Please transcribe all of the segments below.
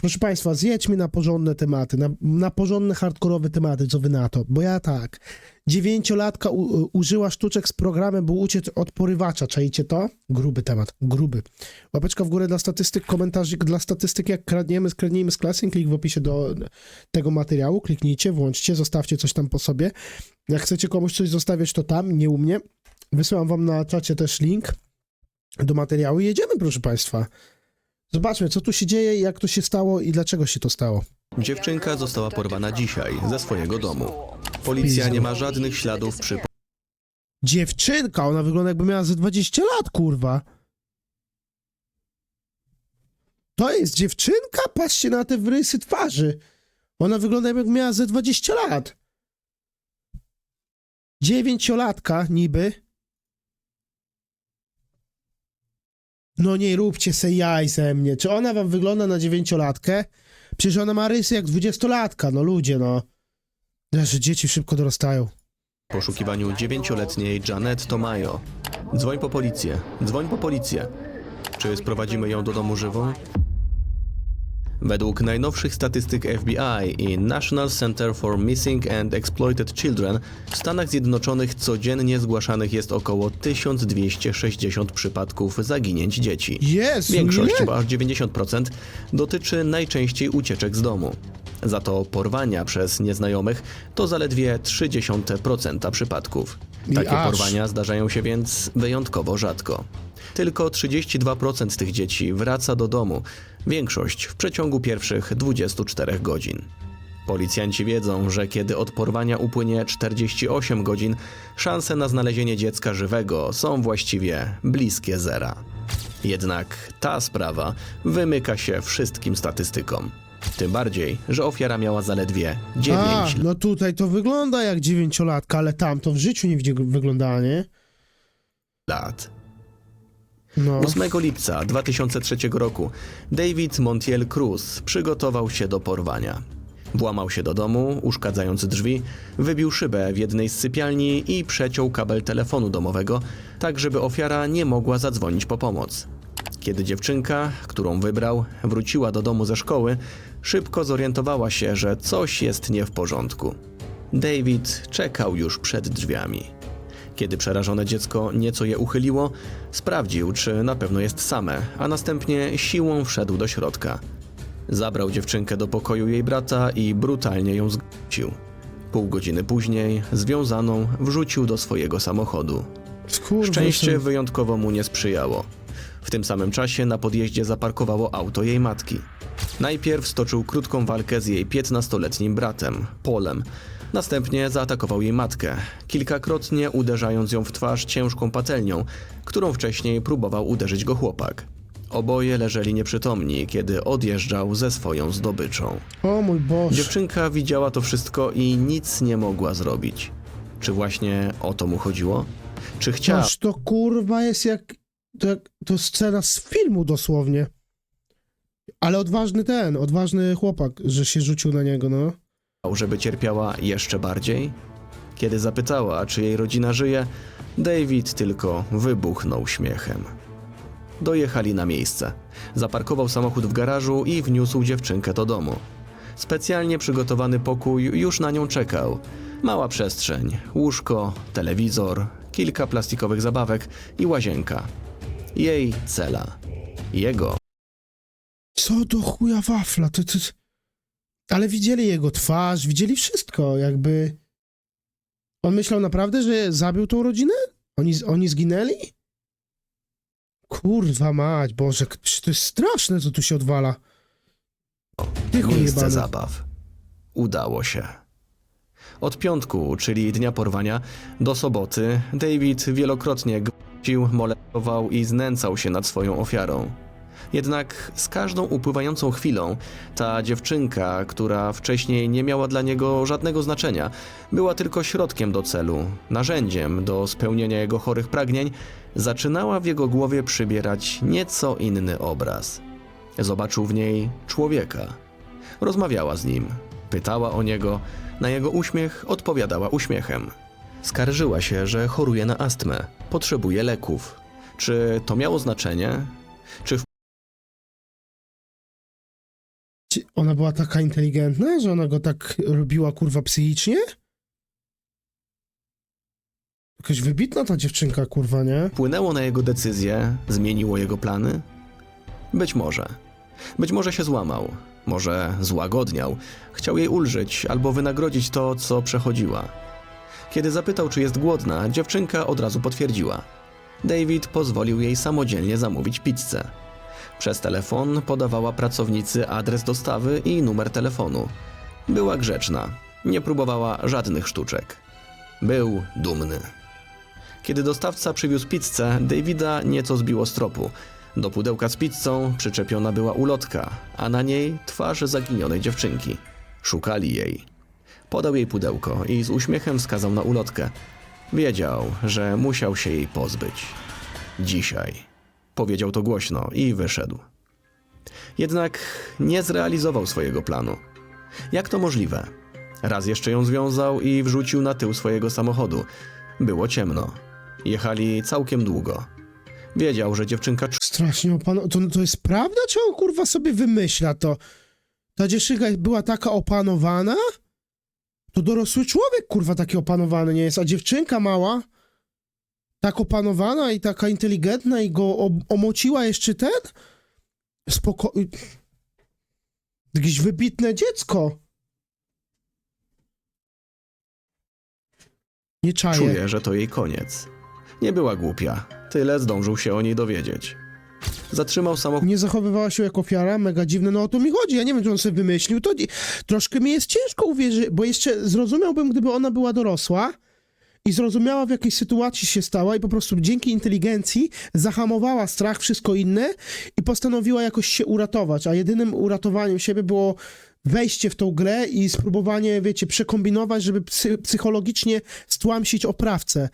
proszę Państwa, zjedźmy na porządne tematy, na, na porządne, hardkorowe tematy, co Wy na to, bo ja tak, dziewięciolatka u, użyła sztuczek z programem, by uciec od porywacza, czajcie to? Gruby temat, gruby. Łapeczka w górę dla statystyk, komentarzyk dla statystyk, jak kradniemy, skradnijmy z klasy, klik w opisie do tego materiału, kliknijcie, włączcie, zostawcie coś tam po sobie. Jak chcecie komuś coś zostawiać, to tam, nie u mnie. Wysyłam wam na czacie też link do materiału i jedziemy, proszę Państwa. Zobaczmy, co tu się dzieje, jak to się stało i dlaczego się to stało. Dziewczynka została porwana dzisiaj ze swojego domu. Policja nie ma żadnych śladów przy Dziewczynka, ona wygląda jakby miała ze 20 lat, kurwa. To jest dziewczynka? Patrzcie na te wrysy twarzy. Ona wygląda jakby miała ze 20 lat. Dziewięciolatka niby. No nie róbcie se jaj ze mnie. Czy ona wam wygląda na dziewięciolatkę? Przecież ona ma rysy jak dwudziestolatka, no ludzie, no. Że dzieci szybko dorastają. poszukiwaniu dziewięcioletniej Janet Tomayo. Dzwoń po policję, dzwoń po policję. Czy sprowadzimy ją do domu żywą? Według najnowszych statystyk FBI i National Center for Missing and Exploited Children w Stanach Zjednoczonych codziennie zgłaszanych jest około 1260 przypadków zaginięć dzieci. Jezu, Większość, ile? bo aż 90%, dotyczy najczęściej ucieczek z domu. Za to porwania przez nieznajomych to zaledwie 0,3% przypadków. Takie porwania zdarzają się więc wyjątkowo rzadko. Tylko 32% tych dzieci wraca do domu, większość w przeciągu pierwszych 24 godzin. Policjanci wiedzą, że kiedy od porwania upłynie 48 godzin, szanse na znalezienie dziecka żywego są właściwie bliskie zera. Jednak ta sprawa wymyka się wszystkim statystykom. Tym bardziej, że ofiara miała zaledwie 9 A, lat. no tutaj to wygląda jak dziewięciolatka, ale tam to w życiu nie wyglądała, nie? lat. No. 8 lipca 2003 roku David Montiel Cruz przygotował się do porwania. Włamał się do domu, uszkadzając drzwi, wybił szybę w jednej z sypialni i przeciął kabel telefonu domowego, tak żeby ofiara nie mogła zadzwonić po pomoc. Kiedy dziewczynka, którą wybrał, wróciła do domu ze szkoły, szybko zorientowała się, że coś jest nie w porządku. David czekał już przed drzwiami. Kiedy przerażone dziecko nieco je uchyliło, sprawdził, czy na pewno jest same, a następnie siłą wszedł do środka. Zabrał dziewczynkę do pokoju jej brata i brutalnie ją zgwałcił. Pół godziny później, związaną, wrzucił do swojego samochodu. Kurwa, Szczęście wyjątkowo mu nie sprzyjało. W tym samym czasie na podjeździe zaparkowało auto jej matki. Najpierw stoczył krótką walkę z jej 15-letnim bratem, Polem. Następnie zaatakował jej matkę, kilkakrotnie uderzając ją w twarz ciężką patelnią, którą wcześniej próbował uderzyć go chłopak. Oboje leżeli nieprzytomni, kiedy odjeżdżał ze swoją zdobyczą. O mój Boże. Dziewczynka widziała to wszystko i nic nie mogła zrobić. Czy właśnie o to mu chodziło? Czy chciała, Toż to kurwa jest jak... To, jak- to scena z filmu dosłownie. Ale odważny ten, odważny chłopak, że się rzucił na niego, no. Żeby cierpiała jeszcze bardziej? Kiedy zapytała, czy jej rodzina żyje, David tylko wybuchnął śmiechem. Dojechali na miejsce. Zaparkował samochód w garażu i wniósł dziewczynkę do domu. Specjalnie przygotowany pokój już na nią czekał. Mała przestrzeń, łóżko, telewizor, kilka plastikowych zabawek i łazienka. Jej cela. Jego Co do chuja wafla, to, to... Ale widzieli jego twarz, widzieli wszystko, jakby... On myślał naprawdę, że zabił tą rodzinę? Oni, oni zginęli? Kurwa mać, Boże, to jest straszne, co tu się odwala. Ty miejsce jebany. zabaw. Udało się. Od piątku, czyli dnia porwania, do soboty, David wielokrotnie gwałcił, molestował i znęcał się nad swoją ofiarą. Jednak z każdą upływającą chwilą ta dziewczynka, która wcześniej nie miała dla niego żadnego znaczenia, była tylko środkiem do celu, narzędziem do spełnienia jego chorych pragnień, zaczynała w jego głowie przybierać nieco inny obraz. Zobaczył w niej człowieka. Rozmawiała z nim, pytała o niego, na jego uśmiech odpowiadała uśmiechem. Skarżyła się, że choruje na astmę, potrzebuje leków. Czy to miało znaczenie? Czy w ona była taka inteligentna, że ona go tak robiła kurwa psychicznie? Jakaś wybitna ta dziewczynka, kurwa, nie? Wpłynęło na jego decyzję, zmieniło jego plany? Być może. Być może się złamał, może złagodniał, chciał jej ulżyć albo wynagrodzić to, co przechodziła. Kiedy zapytał, czy jest głodna, dziewczynka od razu potwierdziła. David pozwolił jej samodzielnie zamówić pizzę. Przez telefon podawała pracownicy adres dostawy i numer telefonu. Była grzeczna, nie próbowała żadnych sztuczek. Był dumny. Kiedy dostawca przywiózł pizzę, Davida nieco zbiło z tropu. Do pudełka z pizzą przyczepiona była ulotka, a na niej twarz zaginionej dziewczynki. Szukali jej. Podał jej pudełko i z uśmiechem wskazał na ulotkę. Wiedział, że musiał się jej pozbyć. Dzisiaj. Powiedział to głośno i wyszedł. Jednak nie zrealizował swojego planu. Jak to możliwe? Raz jeszcze ją związał i wrzucił na tył swojego samochodu. Było ciemno. Jechali całkiem długo. Wiedział, że dziewczynka Strasznie opanowana. To, to jest prawda, czy on kurwa sobie wymyśla to? Ta dziewczynka była taka opanowana? To dorosły człowiek kurwa taki opanowany nie jest, a dziewczynka mała tak opanowana i taka inteligentna i go omociła jeszcze ten? Spoko... Jakieś wybitne dziecko. Nie czaję. czuje, że to jej koniec. Nie była głupia. Tyle zdążył się o niej dowiedzieć. Zatrzymał samochód nie zachowywała się jak ofiara, mega dziwne, no o to mi chodzi, ja nie wiem, czy on sobie wymyślił, to nie, troszkę mi jest ciężko uwierzyć, bo jeszcze zrozumiałbym, gdyby ona była dorosła i zrozumiała, w jakiej sytuacji się stała i po prostu dzięki inteligencji zahamowała strach, wszystko inne i postanowiła jakoś się uratować, a jedynym uratowaniem siebie było wejście w tą grę i spróbowanie, wiecie, przekombinować, żeby psy, psychologicznie stłamsić oprawcę.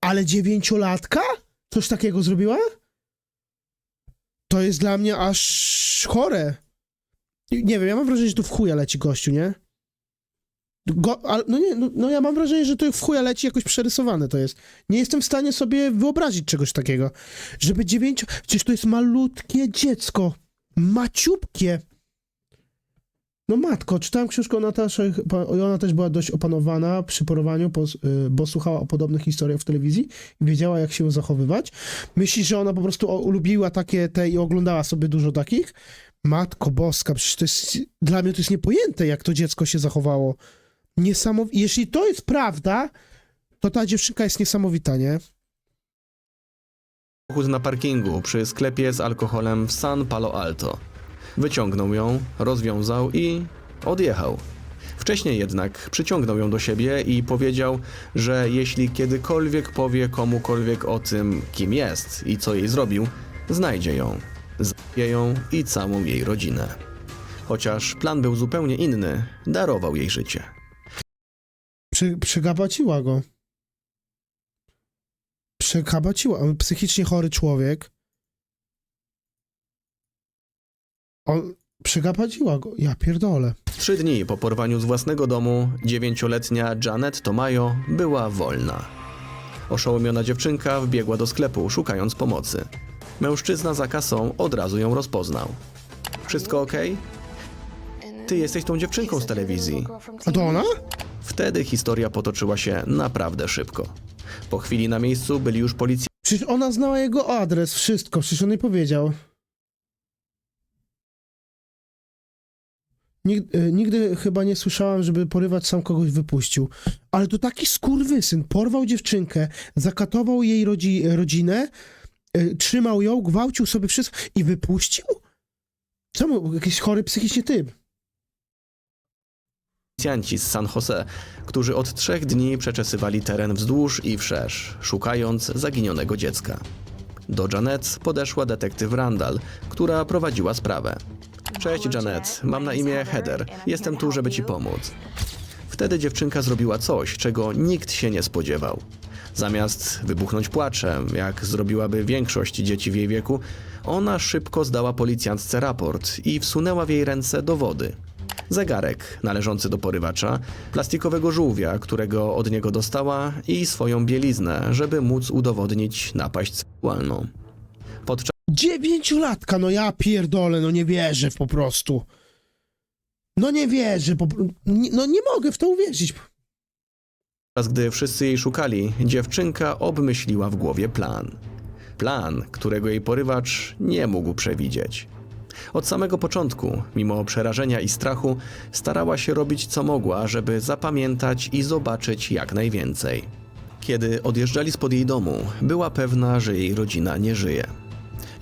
Ale dziewięciolatka? Coś takiego zrobiła? to jest dla mnie aż chore. Nie wiem, ja mam wrażenie, że tu w chuja leci gościu, nie? Go, ale, no nie, no, no ja mam wrażenie, że to w chuja leci jakoś przerysowane to jest. Nie jestem w stanie sobie wyobrazić czegoś takiego. Żeby dziewięciu... Przecież to jest malutkie dziecko. Maciupkie. No matko, czytałem książkę o Nataszy, i ona też była dość opanowana przy porwaniu, bo, y, bo słuchała o podobnych historiach w telewizji i wiedziała, jak się zachowywać. Myślisz, że ona po prostu o- lubiła takie te i oglądała sobie dużo takich? Matko boska, przecież to jest, dla mnie to jest niepojęte, jak to dziecko się zachowało. Jeśli to jest prawda, to ta dziewczynka jest niesamowita, nie? na parkingu przy sklepie z alkoholem w San Palo Alto. Wyciągnął ją, rozwiązał i odjechał. Wcześniej jednak przyciągnął ją do siebie i powiedział, że jeśli kiedykolwiek powie komukolwiek o tym, kim jest i co jej zrobił, znajdzie ją, zabije ją i całą jej rodzinę. Chociaż plan był zupełnie inny, darował jej życie. Przy, przygabaciła go. Przekabaciła. On Psychicznie chory człowiek. On przygabaciła go. Ja pierdolę. Trzy dni po porwaniu z własnego domu dziewięcioletnia Janet Tomayo była wolna. Oszołomiona dziewczynka wbiegła do sklepu, szukając pomocy. Mężczyzna za kasą od razu ją rozpoznał. Wszystko ok? Ty jesteś tą dziewczynką z telewizji. A to ona? Wtedy historia potoczyła się naprawdę szybko. Po chwili na miejscu byli już policjanci Przecież ona znała jego adres, wszystko. Przecież on jej powiedział. Nigdy, y, nigdy chyba nie słyszałam, żeby porywacz sam kogoś wypuścił. Ale to taki skurwysyn. Porwał dziewczynkę, zakatował jej rodzi, rodzinę, y, trzymał ją, gwałcił sobie wszystko i wypuścił? Czemu? Jakiś chory psychicznie typ. Z San Jose, którzy od trzech dni przeczesywali teren wzdłuż i wszerz, szukając zaginionego dziecka. Do Janet podeszła detektyw Randall, która prowadziła sprawę. Cześć Janet, mam na imię Heather. Jestem tu, żeby ci pomóc. Wtedy dziewczynka zrobiła coś, czego nikt się nie spodziewał. Zamiast wybuchnąć płaczem, jak zrobiłaby większość dzieci w jej wieku, ona szybko zdała policjantce raport i wsunęła w jej ręce dowody. Zegarek należący do porywacza, plastikowego żółwia, którego od niego dostała i swoją bieliznę, żeby móc udowodnić napaść seksualną. Podczas Dziewięciolatka, no ja pierdolę, no nie wierzę po prostu. No nie wierzę, po, no nie mogę w to uwierzyć. Gdy wszyscy jej szukali, dziewczynka obmyśliła w głowie plan. Plan, którego jej porywacz nie mógł przewidzieć. Od samego początku, mimo przerażenia i strachu, starała się robić co mogła, żeby zapamiętać i zobaczyć jak najwięcej. Kiedy odjeżdżali spod jej domu, była pewna, że jej rodzina nie żyje.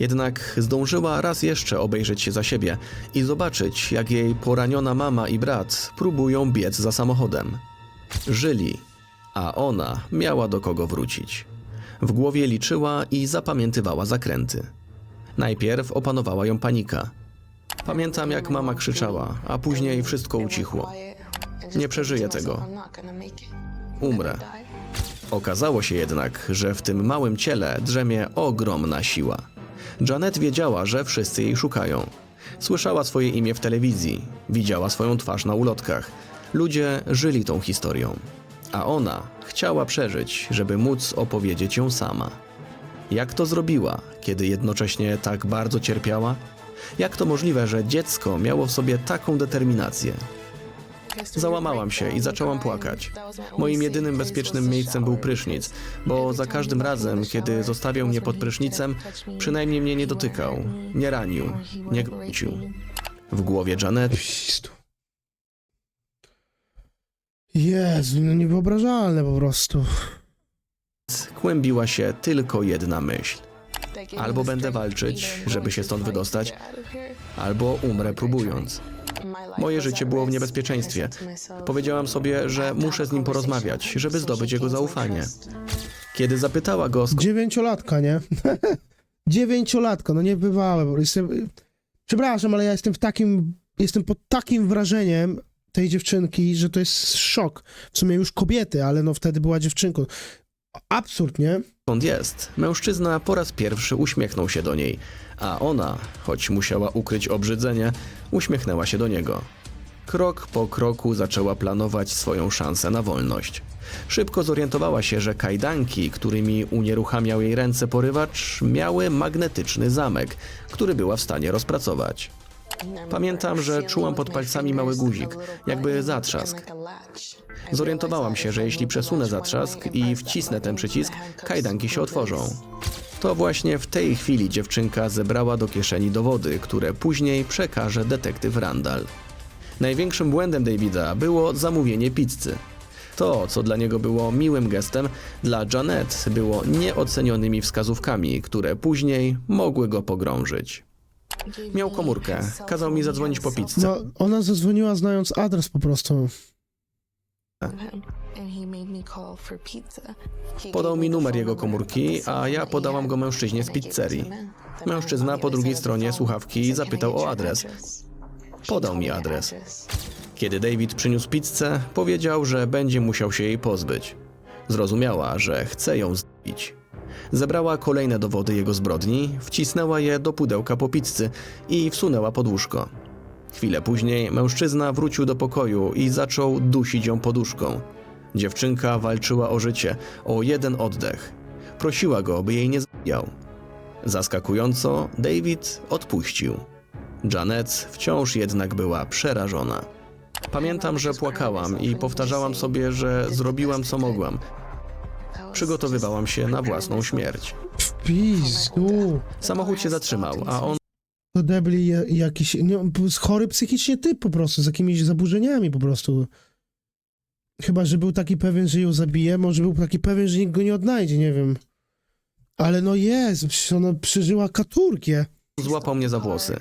Jednak zdążyła raz jeszcze obejrzeć się za siebie i zobaczyć, jak jej poraniona mama i brat próbują biec za samochodem. Żyli, a ona miała do kogo wrócić. W głowie liczyła i zapamiętywała zakręty. Najpierw opanowała ją panika. Pamiętam, jak mama krzyczała, a później wszystko ucichło. Nie przeżyję tego. Umrę. Okazało się jednak, że w tym małym ciele drzemie ogromna siła. Janet wiedziała, że wszyscy jej szukają. Słyszała swoje imię w telewizji, widziała swoją twarz na ulotkach. Ludzie żyli tą historią. A ona chciała przeżyć, żeby móc opowiedzieć ją sama. Jak to zrobiła, kiedy jednocześnie tak bardzo cierpiała? Jak to możliwe, że dziecko miało w sobie taką determinację? Załamałam się i zaczęłam płakać. Moim jedynym bezpiecznym miejscem był prysznic, bo za każdym razem, kiedy zostawiał mnie pod prysznicem, przynajmniej mnie nie dotykał, nie ranił, nie gwałcił. W głowie Janet. Jezu, no niewyobrażalne po prostu. Kłębiła się tylko jedna myśl. Albo będę walczyć, żeby się stąd wydostać, albo umrę próbując. Moje życie było w niebezpieczeństwie. Powiedziałam sobie, że muszę z nim porozmawiać, żeby zdobyć jego zaufanie. Kiedy zapytała go, skąd Dziewięciolatka, nie? Dziewięciolatka, no niebywałe. bo Jestem, przepraszam, ale ja jestem w takim, jestem pod takim wrażeniem tej dziewczynki, że to jest szok. W sumie już kobiety, ale no wtedy była dziewczynką. Absurd, nie? jest, mężczyzna po raz pierwszy uśmiechnął się do niej, a ona, choć musiała ukryć obrzydzenie, uśmiechnęła się do niego. Krok po kroku zaczęła planować swoją szansę na wolność. Szybko zorientowała się, że kajdanki, którymi unieruchamiał jej ręce porywacz, miały magnetyczny zamek, który była w stanie rozpracować. Pamiętam, że czułam pod palcami mały guzik, jakby zatrzask. Zorientowałam się, że jeśli przesunę zatrzask i wcisnę ten przycisk, kajdanki się otworzą. To właśnie w tej chwili dziewczynka zebrała do kieszeni dowody, które później przekaże detektyw Randall. Największym błędem Davida było zamówienie pizzy. To, co dla niego było miłym gestem, dla Janet było nieocenionymi wskazówkami, które później mogły go pogrążyć. Miał komórkę, kazał mi zadzwonić po pizzę. No, ona zadzwoniła znając adres po prostu. Podał mi numer jego komórki, a ja podałam go mężczyźnie z pizzerii. Mężczyzna po drugiej stronie słuchawki zapytał o adres. Podał mi adres. Kiedy David przyniósł pizzę, powiedział, że będzie musiał się jej pozbyć. Zrozumiała, że chce ją zbić. Zebrała kolejne dowody jego zbrodni, wcisnęła je do pudełka po pizzy i wsunęła pod łóżko. Chwilę później mężczyzna wrócił do pokoju i zaczął dusić ją poduszką. Dziewczynka walczyła o życie, o jeden oddech. Prosiła go, by jej nie zabijał. Zaskakująco, David odpuścił. Janet wciąż jednak była przerażona. Pamiętam, że płakałam i powtarzałam sobie, że zrobiłam co mogłam. Przygotowywałam się na własną śmierć. W pizdu. Samochód się zatrzymał, a on To debli ja- jakiś, nie, chory psychicznie typ po prostu, z jakimiś zaburzeniami po prostu. Chyba, że był taki pewien, że ją zabije, może był taki pewien, że nikt go nie odnajdzie, nie wiem. Ale no jest, przecież ona przeżyła katurkię. złapał mnie za włosy.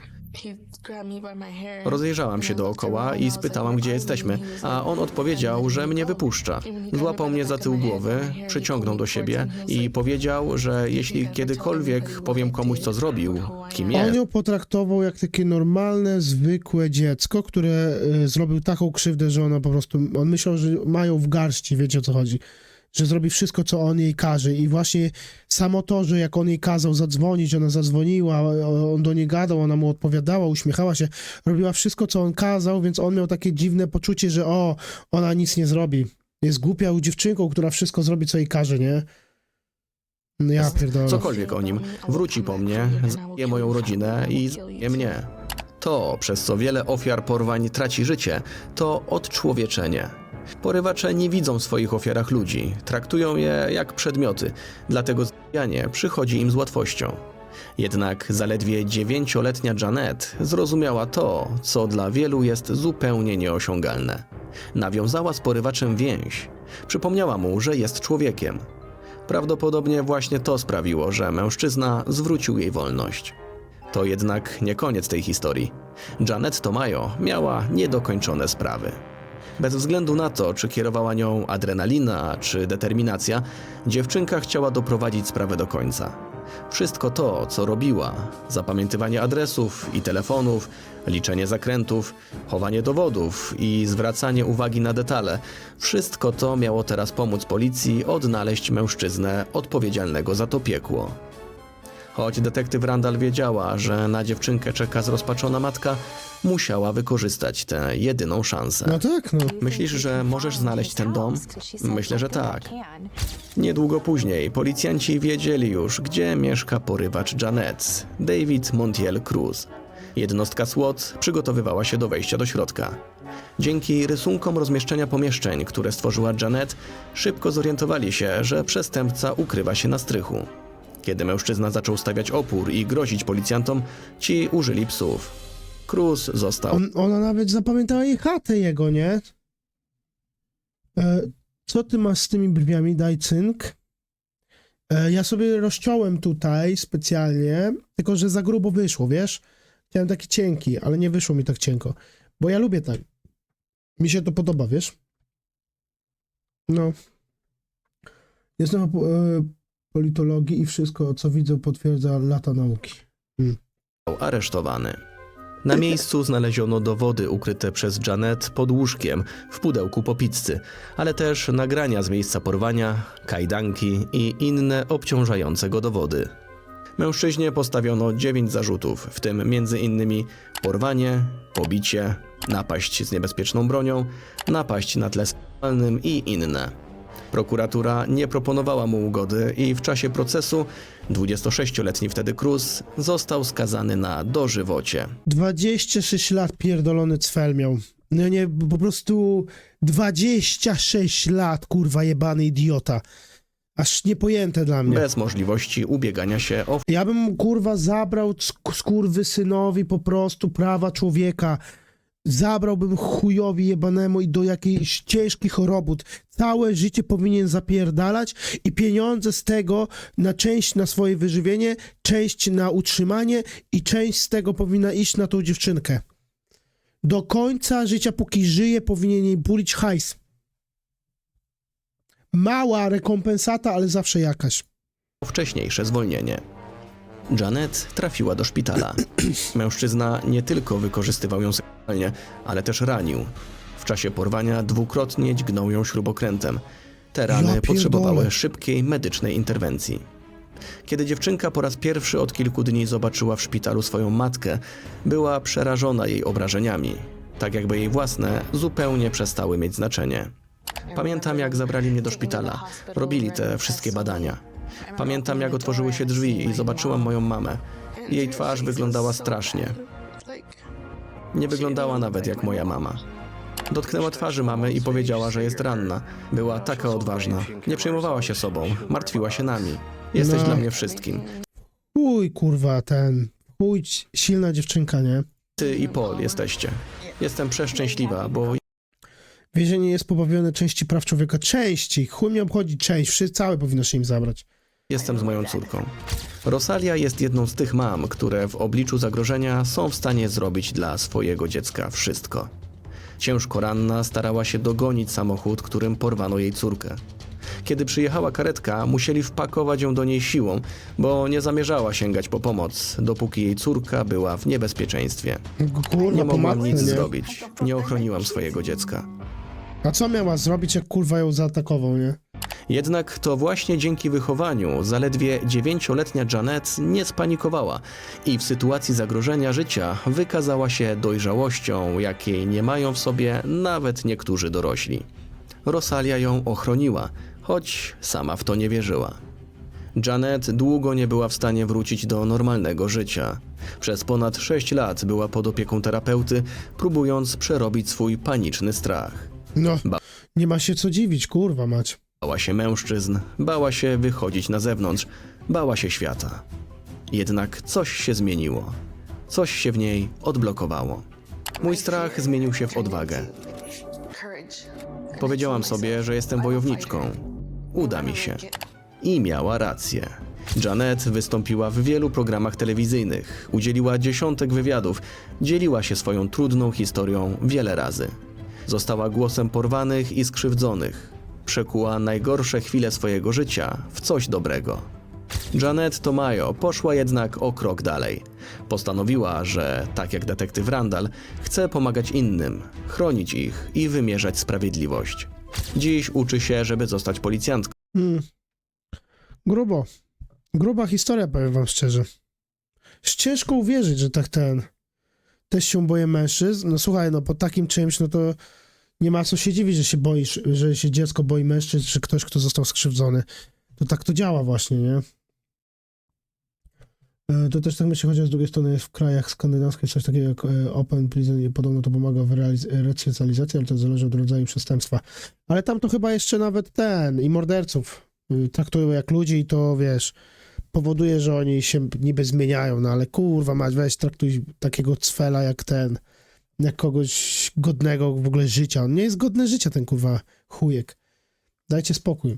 Rozejrzałam się dookoła i spytałam, gdzie jesteśmy, a on odpowiedział, że mnie wypuszcza. Złapał mnie za tył głowy, przyciągnął do siebie i powiedział, że jeśli kiedykolwiek powiem komuś, co zrobił, kim On jest, ją potraktował jak takie normalne, zwykłe dziecko, które y, zrobił taką krzywdę, że ona po prostu, on myślał, że mają w garści, wiecie o co chodzi. Że zrobi wszystko, co on jej każe. I właśnie samo to, że jak on jej kazał zadzwonić, ona zadzwoniła, on do niej gadał, ona mu odpowiadała, uśmiechała się, robiła wszystko, co on kazał, więc on miał takie dziwne poczucie, że o, ona nic nie zrobi. Jest głupią dziewczynką, która wszystko zrobi, co jej każe, nie? No ja pierdolę. cokolwiek o nim, wróci po mnie, zabije moją rodzinę i zabije mnie. To, przez co wiele ofiar porwań traci życie, to odczłowieczenie. Porywacze nie widzą w swoich ofiarach ludzi, traktują je jak przedmioty, dlatego zabijanie przychodzi im z łatwością. Jednak zaledwie dziewięcioletnia Janet zrozumiała to, co dla wielu jest zupełnie nieosiągalne. Nawiązała z porywaczem więź. Przypomniała mu, że jest człowiekiem. Prawdopodobnie właśnie to sprawiło, że mężczyzna zwrócił jej wolność. To jednak nie koniec tej historii. Janet Tomajo miała niedokończone sprawy. Bez względu na to, czy kierowała nią adrenalina czy determinacja, dziewczynka chciała doprowadzić sprawę do końca. Wszystko to, co robiła zapamiętywanie adresów i telefonów, liczenie zakrętów, chowanie dowodów i zwracanie uwagi na detale wszystko to miało teraz pomóc policji odnaleźć mężczyznę odpowiedzialnego za to piekło. Choć detektyw Randall wiedziała, że na dziewczynkę czeka zrozpaczona matka, musiała wykorzystać tę jedyną szansę. No tak, no. Myślisz, że możesz znaleźć ten dom? Myślę, że tak. Niedługo później policjanci wiedzieli już, gdzie mieszka porywacz Janet, David Montiel Cruz. Jednostka SWAT przygotowywała się do wejścia do środka. Dzięki rysunkom rozmieszczenia pomieszczeń, które stworzyła Janet, szybko zorientowali się, że przestępca ukrywa się na strychu. Kiedy mężczyzna zaczął stawiać opór i grozić policjantom, ci użyli psów. Cruz został On, ona nawet zapamiętała jej chatę jego, nie? E, co ty masz z tymi brwiami? Daj cynk. E, ja sobie rozciąłem tutaj specjalnie, tylko że za grubo wyszło, wiesz? Chciałem taki cienki, ale nie wyszło mi tak cienko. Bo ja lubię tak. Mi się to podoba, wiesz? No. Jestem e, politologii i wszystko, co widzę, potwierdza lata nauki. aresztowany. Na miejscu znaleziono dowody ukryte przez Janet pod łóżkiem w pudełku po pizzy, ale też nagrania z miejsca porwania, kajdanki i inne obciążające go dowody. Mężczyźnie postawiono dziewięć zarzutów, w tym m.in. porwanie, pobicie, napaść z niebezpieczną bronią, napaść na tle i inne. Prokuratura nie proponowała mu ugody i w czasie procesu 26-letni wtedy Cruz został skazany na dożywocie. 26 lat pierdolony cfel miał. No nie, po prostu 26 lat, kurwa, jebany idiota. Aż niepojęte dla mnie. Bez możliwości ubiegania się o Ja bym, kurwa, zabrał sk- skurwysynowi po prostu prawa człowieka. Zabrałbym chujowi jebanemu i do jakiejś ciężkich robót. Całe życie powinien zapierdalać i pieniądze z tego na część na swoje wyżywienie, część na utrzymanie i część z tego powinna iść na tą dziewczynkę. Do końca życia, póki żyje, powinien jej bulić hajs. Mała rekompensata, ale zawsze jakaś. wcześniejsze zwolnienie. Janet trafiła do szpitala. Mężczyzna nie tylko wykorzystywał ją ale też ranił. W czasie porwania dwukrotnie dźgnął ją śrubokrętem. Te Ja rany pierdolę. potrzebowały szybkiej medycznej interwencji. Kiedy dziewczynka po raz pierwszy od kilku dni zobaczyła w szpitalu swoją matkę, była przerażona jej obrażeniami, tak jakby jej własne zupełnie przestały mieć znaczenie. Pamiętam, jak zabrali mnie do szpitala. Robili te wszystkie badania. Pamiętam, jak otworzyły się drzwi i zobaczyłam moją mamę. Jej twarz wyglądała strasznie. Nie wyglądała nawet jak moja mama. Dotknęła twarzy mamy i powiedziała, że jest ranna. Była taka odważna. Nie przejmowała się sobą, martwiła się nami. Jesteś No. dla mnie wszystkim. Chuj, kurwa, ten. Chuj, silna dziewczynka, nie? Ty i Paul jesteście. Jestem przeszczęśliwa, bo Więzienie jest pozbawione części praw człowieka. Części. Chuj mnie obchodzi część. Wszyscy całe powinno się im zabrać. Jestem z moją córką. Rosalia jest jedną z tych mam, które w obliczu zagrożenia są w stanie zrobić dla swojego dziecka wszystko. Ciężko ranna starała się dogonić samochód, którym porwano jej córkę. Kiedy przyjechała karetka, musieli wpakować ją do niej siłą, bo nie zamierzała sięgać po pomoc, dopóki jej córka była w niebezpieczeństwie. Kurwa, Nie mogłam nic zrobić. Nie ochroniłam swojego dziecka. A co miała zrobić, jak kurwa ją zaatakował, nie? Jednak to właśnie dzięki wychowaniu zaledwie dziewięcioletnia Janet nie spanikowała i w sytuacji zagrożenia życia wykazała się dojrzałością, jakiej nie mają w sobie nawet niektórzy dorośli. Rosalia ją ochroniła, choć sama w to nie wierzyła. Janet długo nie była w stanie wrócić do normalnego życia. Przez ponad 6 lat była pod opieką terapeuty, próbując przerobić swój paniczny strach. No, Ba- nie ma się co dziwić, kurwa mać. Bała się mężczyzn, bała się wychodzić na zewnątrz, bała się świata. Jednak coś się zmieniło. Coś się w niej odblokowało. Mój strach zmienił się w odwagę. Powiedziałam sobie, że jestem wojowniczką. Uda mi się. I miała rację. Janet wystąpiła w wielu programach telewizyjnych, udzieliła dziesiątek wywiadów, dzieliła się swoją trudną historią wiele razy. Została głosem porwanych i skrzywdzonych. Przekuła najgorsze chwile swojego życia w coś dobrego. Janet Tomajo poszła jednak o krok dalej. Postanowiła, że, tak jak detektyw Randall, chce pomagać innym, chronić ich i wymierzać sprawiedliwość. Dziś uczy się, żeby zostać policjantką. Mm. Grubo. Gruba historia, powiem wam szczerze. Ciężko uwierzyć, że tak ten... Też się boję mężczyzn. No słuchaj, no po takim czymś, no to nie ma co się dziwić, że się boisz, że się dziecko boi mężczyzn, czy ktoś, kto został skrzywdzony. To tak to działa właśnie, nie? E, To też tak myślę, chociaż z drugiej strony w krajach skandynawskich coś takiego jak e, open prison i podobno to pomaga w resocjalizacji, ale to zależy od rodzaju przestępstwa. Ale tam to chyba jeszcze nawet ten i morderców y, traktują jak ludzi i to wiesz, powoduje, że oni się niby zmieniają, no ale kurwa mać, weź traktuj takiego cwela jak ten, jak kogoś godnego w ogóle życia. On nie jest godny życia ten kurwa chujek. Dajcie spokój.